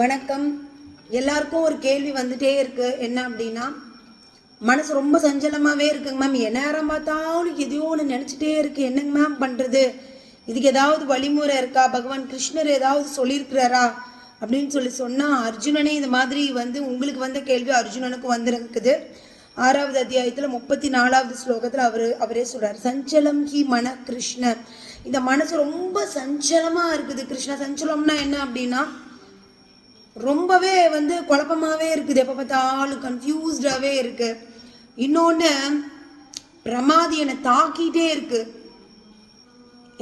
வணக்கம். எல்லாருக்கும் ஒரு கேள்வி வந்துட்டே இருக்கு. என்ன அப்படின்னா மனசு ரொம்ப சஞ்சலமாவே இருக்குங்க மேம் எந்நேரம் பார்த்தாலும் எதையோ ஒன்று நினச்சிட்டே இருக்கு. என்னங்க மேம் பண்ணுறது இதுக்கு ஏதாவது வழிமுறை இருக்கா? பகவான் கிருஷ்ணர் ஏதாவது சொல்லியிருக்கிறாரா? அப்படின்னு சொல்லி சொன்னால் அர்ஜுனனே இந்த மாதிரி வந்து உங்களுக்கு வந்த கேள்வி அர்ஜுனனுக்கு வந்திருக்குது. ஆறாவது அத்தியாயத்தில் முப்பத்தி நாலாவது ஸ்லோகத்தில் அவர் அவரே சொல்கிறார் சஞ்சலம் ஹி மன கிருஷ்ண இந்த மனசு ரொம்ப சஞ்சலமாக இருக்குது கிருஷ்ண. சஞ்சலம்னா என்ன அப்படின்னா ரொம்பவே வந்து குழப்பமாகவே இருக்குது. எப்போ பார்த்தாலும் கன்ஃபியூஸ்டாகவே இருக்குது இன்னொன்று பிரமாதி என்னை தாக்கிட்டே இருக்குது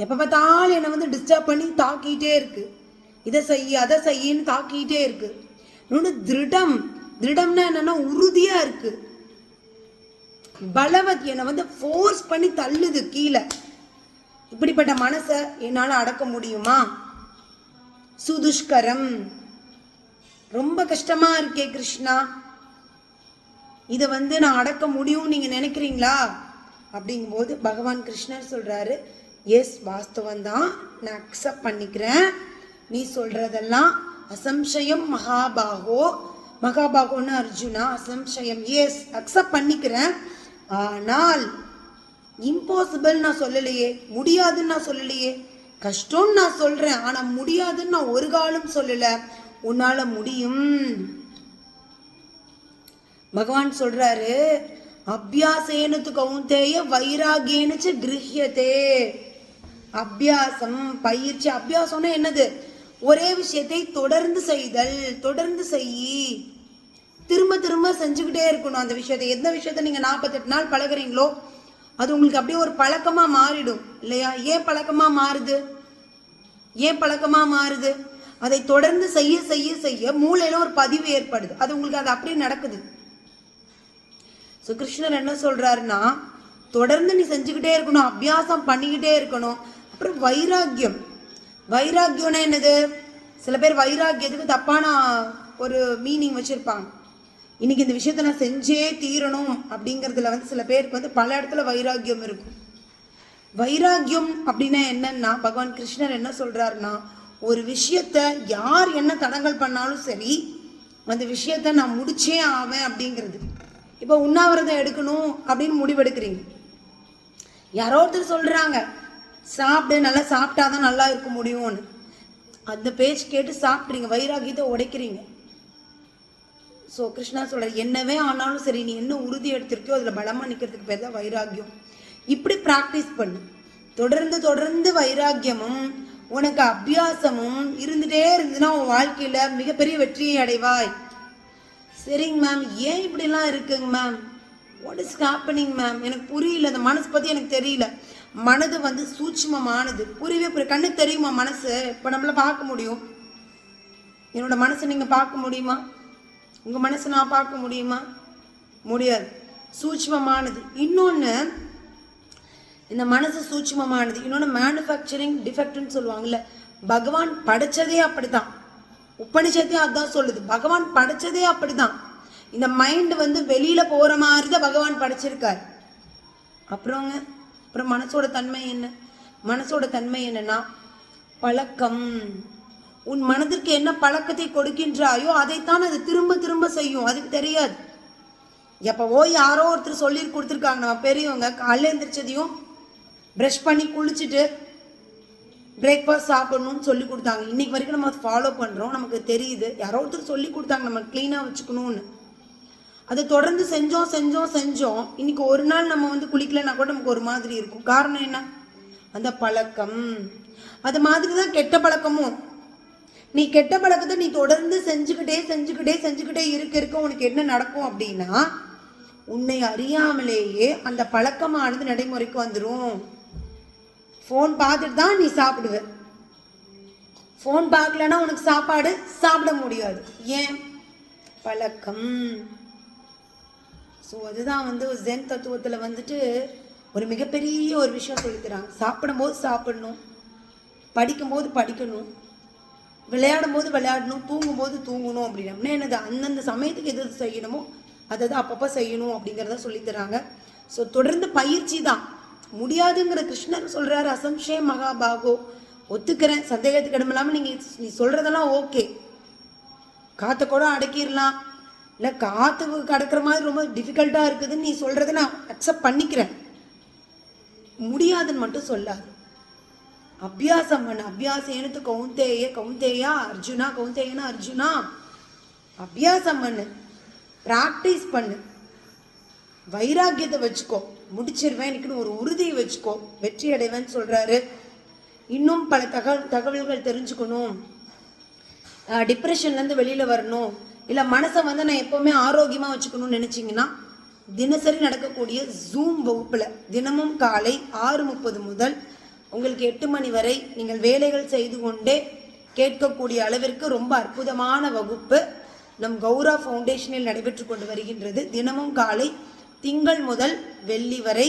எப்போ பார்த்தாலும் என்னை வந்து டிஸ்டர்ப் பண்ணி தாக்கிட்டே இருக்குது இதை செய் அதை செய்யின்னு தாக்கிட்டே இருக்குது இன்னொன்று திருடம். திருடம்னா என்னன்னா உறுதியாக இருக்குது பலவத் என்னை வந்து ஃபோர்ஸ் பண்ணி தள்ளுது கீழே. இப்படிப்பட்ட மனசை என்னால் அடக்க முடியுமா? சுதுஷ்கரம். ரொம்ப கஷ்டமாக இருக்கே கிருஷ்ணா. இதை வந்து நான் அடக்க முடியும்னு நீங்கள் நினைக்கிறீங்களா? அப்படிங்கும்போது பகவான் கிருஷ்ணர் சொல்கிறாரு எஸ் வாஸ்தவம் தான் நான் அக்செப்ட் பண்ணிக்கிறேன். நீ சொல்கிறதெல்லாம் அசம்சயம் மகாபாகோ. மகாபாகோன்னு அர்ஜுனா அசம்சயம் எஸ் அக்செப்ட் பண்ணிக்கிறேன். ஆனால் இம்பாசிபிள் நான் சொல்லலையே. முடியாதுன்னு நான் சொல்லலையே. கஷ்டம்னு நான் சொல்கிறேன் ஆனால் முடியாதுன்னு நான் ஒரு காலம் சொல்லலை. உன்னால் முடியும். பகவான் சொல்றாரு அபியாசேனுத்து கவுந்தேய வைராகியனுச்சு கிரகியதே அபியாசம் பயிற்சி அபியாசம்னா என்னது? ஒரே விஷயத்தை தொடர்ந்து செய்தல் தொடர்ந்து செய்யி திரும்ப திரும்ப செஞ்சுக்கிட்டே இருக்கணும் அந்த விஷயத்தை. எந்த விஷயத்த நீங்கள் நாற்பத்தெட்டு நாள் பழகுறீங்களோ அது உங்களுக்கு அப்படியே ஒரு பழக்கமாக மாறிடும் இல்லையா? ஏன் பழக்கமாக மாறுது? ஏன் பழக்கமாக மாறுது? அதை தொடர்ந்து செய்ய செய்ய செய்ய மூளையில் ஒரு பதிவு ஏற்படுது. அது உங்களுக்கு அது அப்படியே நடக்குது. ஸோ கிருஷ்ணர் என்ன சொல்கிறாருன்னா தொடர்ந்து நீ செஞ்சுக்கிட்டே இருக்கணும் அபியாசம் பண்ணிக்கிட்டே இருக்கணும். அப்புறம் வைராக்கியம். வைராக்கியம்னா என்னது? சில பேர் வைராக்கியத்துக்கு தப்பான ஒரு மீனிங் வச்சுருப்பாங்க. இன்னைக்கு இந்த விஷயத்த நான் செஞ்சே தீரணும் அப்படிங்கிறதுல வந்து சில பேருக்கு வந்து பல இடத்துல வைராக்கியம் இருக்கும். வைராக்கியம் அப்படின்னா என்னன்னா பகவான் கிருஷ்ணர் என்ன சொல்கிறாருன்னா ஒரு விஷயத்த யார் என்ன தடங்கள் பண்ணாலும் சரி அந்த விஷயத்த நான் முடிச்சே ஆவேன் அப்படிங்கிறது. இப்போ உண்ணாவிரதம் எடுக்கணும் அப்படின்னு முடிவெடுக்கிறீங்க. யாரோ ஒருத்தர் சொல்கிறாங்க சாப்பிடு நல்லா சாப்பிட்டா தான் நல்லா இருக்க முடியும்னு. அந்த பேச்சு கேட்டு சாப்பிட்றீங்க வைராகியத்தை உடைக்கிறீங்க. ஸோ கிருஷ்ணா சொல்கிறார் என்னவே ஆனாலும் சரி நீ என்ன உறுதி எடுத்திருக்கியோ அதில் பலமாக நிற்கிறதுக்கு பேர் தான் வைராக்கியம் இப்படி ப்ராக்டிஸ் பண்ணு. தொடர்ந்து தொடர்ந்து வைராக்கியமும் உனக்கு அபியாசமும் இருந்துட்டே இருந்துன்னா உன் வாழ்க்கையில் மிகப்பெரிய வெற்றியை அடைவாய். சரிங்க மேம் ஏன் இப்படிலாம் இருக்குங்க ma'am what is happening ma'am எனக்கு புரியல. அந்த மனசு பற்றி எனக்கு தெரியல. மனது வந்து சூட்சமமானது. புரியவே புரிய கண்ணுக்கு தெரியுமா மனசு? இப்போ நம்மள பார்க்க முடியும். என்னோட மனசை நீங்கள் பார்க்க முடியுமா? உங்கள் மனசை நான் பார்க்க முடியுமா? முடியாது. சூட்சுமமானது. இன்னொன்று இந்த மனசு சூட்சமமானது. இன்னொன்று மேனுஃபேக்சரிங் டிஃபெக்ட்னு சொல்லுவாங்கல்ல பகவான் படைச்சதே அப்படிதான் உபனிஷத்தே அதுதான் சொல்லுது பகவான் படைச்சதே அப்படிதான் இந்த மைண்ட் வந்து வெளியில போற மாதிரி தான் பகவான் படைச்சிருக்கார். அப்புறங்க அப்புறம் மனசோட தன்மை என்ன? மனசோட தன்மை என்னன்னா பழக்கம். உன் மனதிற்கு என்ன பழக்கத்தை கொடுக்கின்றாயோ அதைத்தான் அது திரும்ப திரும்ப செய்யும். அதுக்கு தெரியாது. எப்பவோ யாரோ ஒருத்தர் சொல்லி கொடுத்துருக்காங்க. நம்ம பெரியவங்க காலைல எந்திரிச்சதையும் ப்ரெஷ் பண்ணி குளிச்சுட்டு பிரேக்ஃபாஸ்ட் சாப்பிடணும்னு சொல்லி கொடுத்தாங்க. இன்னைக்கு வரைக்கும் நம்ம ஃபாலோ பண்ணுறோம் நமக்கு தெரியுது. யாரோ ஒருத்தர் சொல்லி கொடுத்தாங்க. நம்ம க்ளீனாக வச்சுக்கணும்னு. அதை தொடர்ந்து செஞ்சோம் செஞ்சோம் செஞ்சோம். இன்றைக்கி ஒரு நாள் நம்ம வந்து குளிக்கலைன்னா கூட நமக்கு ஒரு மாதிரி இருக்கும். காரணம் என்ன? அந்த பழக்கம். அது மாதிரி தான் கெட்ட பழக்கமும். நீ கெட்ட பழக்கத்தை நீ தொடர்ந்து செஞ்சுக்கிட்டே செஞ்சுக்கிட்டே செஞ்சுக்கிட்டே இருக்க இருக்க உனக்கு என்ன நடக்கும் அப்படின்னா உன்னை அறியாமலேயே அந்த பழக்கமானது நடைமுறைக்கு வந்துடும் ஃபோன் பார்த்துட்டு தான் நீ சாப்பிடுவ. ஃபோன் பார்க்கலன்னா உனக்கு சாப்பாடு சாப்பிட முடியாது. ஏன்? பழக்கம். ஸோ அதுதான் வந்து ஜென் தத்துவத்தில் வந்துட்டு ஒரு மிகப்பெரிய ஒரு விஷயம் சொல்லித்தராங்க. சாப்பிடும்போது சாப்பிடணும். படிக்கும்போது படிக்கணும். விளையாடும்போது விளையாடணும். தூங்கும்போது தூங்கணும் அப்படின்னா என்னது? அந்தந்த சமயத்துக்கு எது எது செய்யணுமோ அதை தான் அப்பப்போ செய்யணும் அப்படிங்கிறத சொல்லித்தராங்க. ஸோ தொடர்ந்து பயிற்சி தான். முடியாதுங்கிற கிருஷ்ணர் சொல்கிறார் அசம்சே மகாபாகோ. ஒத்துக்கிறேன் சந்தேகத்துக்கு இடமில்லாமல் நீங்கள் நீ சொல்கிறதெல்லாம் ஓகே. காற்றை கூட அடக்கிடலாம் இல்லை காற்று கடக்கிற மாதிரி ரொம்ப டிஃபிகல்ட்டாக இருக்குதுன்னு நீ சொல்கிறத நான் அக்செப்ட் பண்ணிக்கிறேன். முடியாதுன்னு மட்டும் சொல்லாது. அபியாசம் பண்ண. அபியாசம் கவுந்தேய கவுந்தேயா அர்ஜுனா கவுந்தேயனா அர்ஜுனா. அபியாசம் பண்ணு. ப்ராக்டிஸ் பண்ணு. வைராக்கியத்தை வச்சுக்கோ. முடிச்சிருவேன் எனக்குன்னு ஒரு உறுதியை வச்சுக்கோ. வெற்றி அடைவேன்னு சொல்றாரு. இன்னும் பல தகவல் தகவல்கள் தெரிஞ்சுக்கணும். டிப்ரெஷன்லேருந்து வெளியில் வரணும். இல்லை மனசை வந்து நான் எப்போவுமே ஆரோக்கியமாக வச்சுக்கணும்னு நினச்சிங்கன்னா தினசரி நடக்கக்கூடிய ஜூம் வகுப்பில் தினமும் காலை ஆறு முப்பது முதல் உங்களுக்கு எட்டு மணி வரை நீங்கள் வேலைகள் செய்து கொண்டே கேட்கக்கூடிய அளவிற்கு ரொம்ப அற்புதமான வகுப்பு நம் கௌரா ஃபவுண்டேஷனில் நடைபெற்று கொண்டு வருகின்றது. தினமும் காலை திங்கள் முதல் வெள்ளி வரை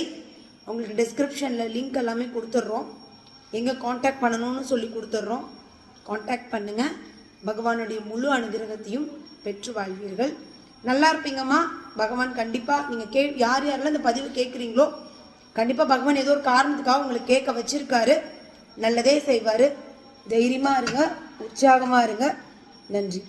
உங்களுக்கு டிஸ்கிரிப்ஷனில் லிங்க் எல்லாமே கொடுத்துட்றோம். எங்கே காண்டாக்ட் பண்ணணும்னு சொல்லி கொடுத்துட்றோம். காண்டாக்ட் பண்ணுங்கள் பகவானுடைய முழு அனுகிரகத்தையும் பெற்று வாழ்வீர்கள். நல்லா இருப்பீங்கம்மா. பகவான் கண்டிப்பாக நீங்கள் கே யார் யாரெல்லாம் இந்த பதிவு கேட்குறீங்களோ கண்டிப்பாக பகவான் ஏதோ ஒரு காரணத்துக்காக உங்களுக்கு கேட்க வச்சுருக்காரு. நல்லதே செய்வார். தைரியமாக இருங்க. உற்சாகமாக இருங்க. நன்றி.